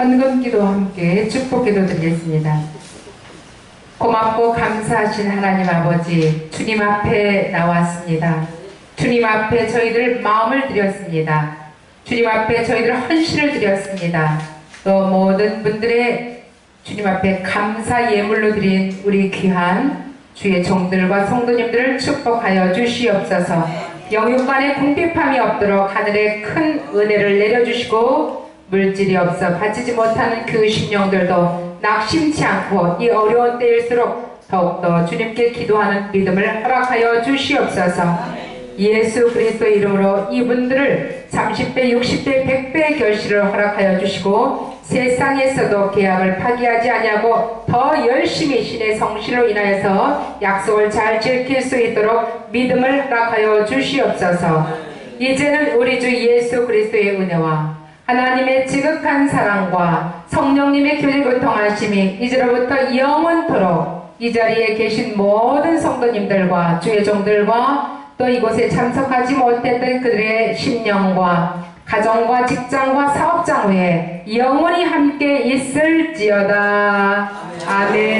헌금기도 함께 축복기도 드리겠습니다. 고맙고 감사하신 하나님 아버지 주님 앞에 나왔습니다. 주님 앞에 저희들 마음을 드렸습니다. 주님 앞에 저희들 헌신을 드렸습니다. 또 모든 분들의 주님 앞에 감사 예물로 드린 우리 귀한 주의 종들과 성도님들을 축복하여 주시옵소서. 영육간에 궁핍함이 없도록 하늘에 큰 은혜를 내려주시고 물질이 없어 바치지 못하는 그 심령들도 낙심치 않고 이 어려운 때일수록 더욱더 주님께 기도하는 믿음을 허락하여 주시옵소서. 예수 그리스도의 이름으로 이분들을 30배, 60배, 100배의 결실을 허락하여 주시고 세상에서도 계약을 파기하지 아니하고 더 열심히 신의 성실로 인하여서 약속을 잘 지킬 수 있도록 믿음을 허락하여 주시옵소서. 이제는 우리 주 예수 그리스도의 은혜와 하나님의 지극한 사랑과 성령님의 교제 교통하심이 이제로부터 영원토록 이 자리에 계신 모든 성도님들과 주의 종들과 또 이곳에 참석하지 못했던 그들의 심령과 가정과 직장과 사업장 외에 영원히 함께 있을지어다. 아멘.